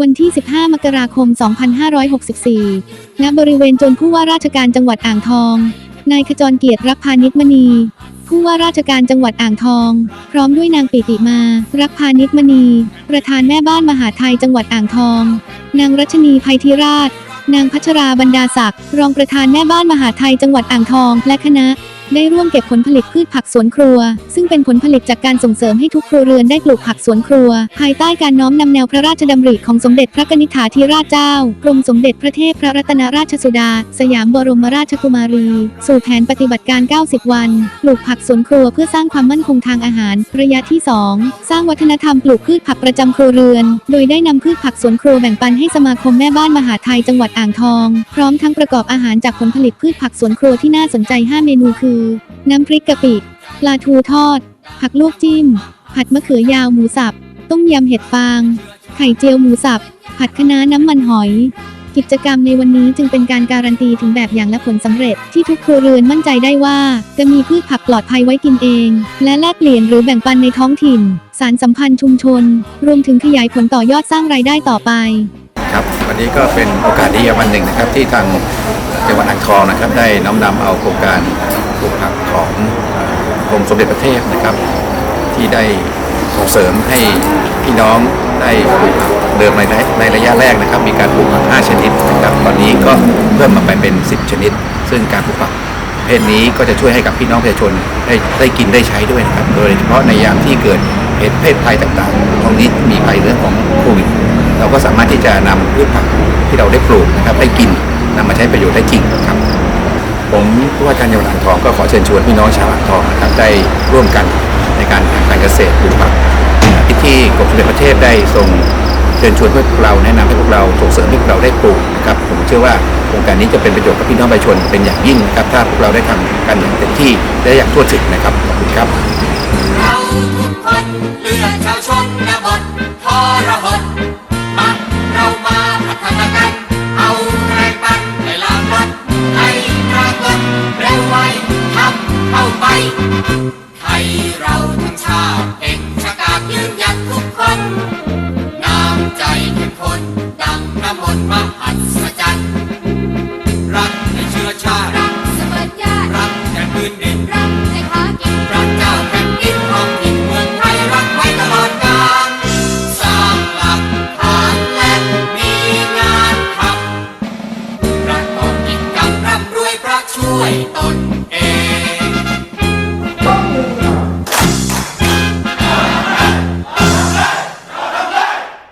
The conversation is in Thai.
วันที่ 15 มกราคม 2564 ณ บริเวณจนผู้ว่าราชการจังหวัดอ่างทอง นายขจรเกียรติรักพานิชมณี ผู้ว่าราชการจังหวัดอ่างทอง พร้อมด้วยนางปิติมา รักพานิชมณี ประธานแม่บ้านมหาไทยจังหวัดอ่างทอง นางรัชนีภัยธิราช นางพัชราบรรดาศักดิ์ รองประธานแม่บ้านมหาไทยจังหวัดอ่างทอง และคณะ ได้ร่วมเก็บผลผลิตพืชผักสวนครัว ซึ่งเป็นผลผลิตจากการส่งเสริมให้ทุกครัวเรือนได้ปลูกผักสวนครัว ภายใต้การน้อมนำแนวพระราชดำริของสมเด็จพระนิธิฐาธิราชเจ้ากรมสมเด็จพระเทพพระรัตนราชสุดา สยามบรมราชกุมารี สู่แผนปฏิบัติการ 90 วัน ปลูกผักสวนครัวเพื่อสร้างความมั่นคงทางอาหาร ระยะที่ 2 สร้างวัฒนธรรมปลูกพืชผักประจำครัวเรือน โดยได้นำพืชผักสวนครัวแบ่งปันให้สมาคมแม่บ้านมหาไทยจังหวัดอ่างทอง พร้อมทั้งประกอบอาหารจากผลผลิตพืชผักสวนครัวที่น่าสนใจ 5 เมนูคือน้ำพริกกะปิ ปลาทูทอด ผักลวกจิ้ม ผัดมะเขือยาวหมูสับ ต้มยำเห็ดฟาง ไข่เจียวหมูสับ ผัดคะน้าน้ำมันหอย กิจกรรมในวันนี้จึงเป็นการการันตีถึงแบบอย่างและผลสำเร็จที่ทุกครัวเรือนมั่นใจได้ว่า จะมีพืชผักปลอดภัยไว้กินเอง และแลกเปลี่ยนหรือแบ่งปันในท้องถิ่น สารสัมพันธ์ชุมชน รวมถึงขยายผลต่อยอดสร้างรายได้ต่อไป ครับวันนี้ก็เป็นโอกาสดีวันหนึ่งนะครับที่ทาง จังหวัดอ่างทองนะครับ ได้น้อมนำเอาโครงการปลูกผักของกรมสมเด็จพระเทพนะครับ ที่ได้ส่งเสริมให้พี่น้องได้ปลูกผักเดิมในในระยะแรกนะครับ มีการปลูกผัก 5 ชนิดนะครับ ตอนนี้ก็เพิ่มมาไปเป็น 10 ชนิด ซึ่งการปลูกผักเพศนี้ก็จะช่วยให้กับพี่น้องประชาชนได้ได้กินได้ใช้ด้วยนะครับ โดยเฉพาะในยามที่เกิดเหตุเพศภัยต่างๆ ตรงนี้มีภัยเรื่องของโควิด เราก็สามารถที่จะนำพืชผักที่เราได้ปลูกนะครับได้กิน ช้ประโยชน์ได้จริงครับ ผมผู้ว่าการจังหวัดอ่างทองก็ขอเชิญชวนพี่น้องชาวอ่างทองนะครับได้ร่วมกันในการทำการเกษตรปลูกผักที่ที่กรมสมเด็จพระเทพได้ทรงเชิญชวนพวกเราแนะนำให้พวกเราส่งเสริมให้พวกเราได้ปลูกนะครับผมเชื่อว่าโครงการนี้จะเป็นประโยชน์กับพี่น้องประชาชนเป็นอย่างยิ่งนะครับถ้าพวกเราได้ทำกันอย่างเต็มที่และอย่างทั่วถึงนะครับขอบคุณครับเราทุกคนเลือดชาวชน เราทั้งชาติเอกชะกาดยืนหยัดทุกคน น้ำใจเข้มข้นดังน้ำมนต์มหัศจรรย์รักในเชื้อชาติรักเสมือนญาติรักแผ่นพื้นดินรักในหากินพระเจ้าแผ่นดินของถิ่นเมืองไทยรักไว้ตลอดกาลสร้างหลักฐานและมีงานทำประกอบกิจกรรมร่ำรวยพระช่วยตน